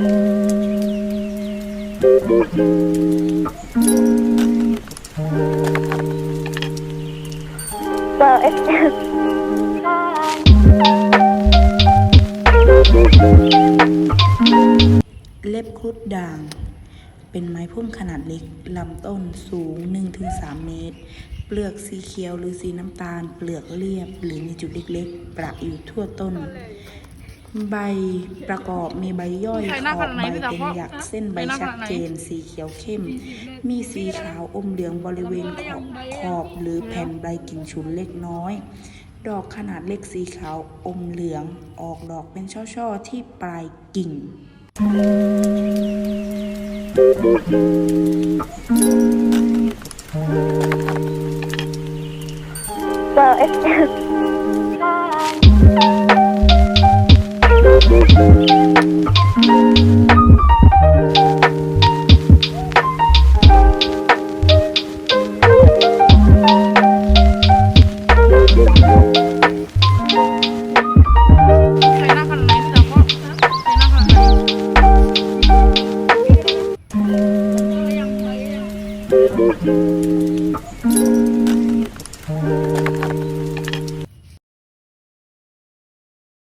เบอร์เอฟเล็บครุฑด่าง เป็นไม้พุ่มขนาดเล็ก ลำต้นสูง 1-3 เมตร เปลือกสีเขียวหรือสีน้ำตาล เปลือกเรียบหรือมีจุดเล็กๆ ประอยู่ทั่วต้น ใบประกอบมีใบย่อยใครขหน้าอขบนาดไหนใบพี่สาวเป็นพ่อหยักฮะเส้นใบใครหน้าชัดขนาดไหนเจนสีเขียวเข้ม มีสีขาวอมเหลืองบริเวณขอบขอบหรือแผ่นใบกิ่งฉุนเล็กน้อย ดอกขนาดเล็กสีขาวอมเหลืองออกดอกเป็นช่อๆที่ปลายกิ่งเบ ใครหน้าขนาดไหนพี่สาวพ่อฮะใครน้าขนาดไหนเ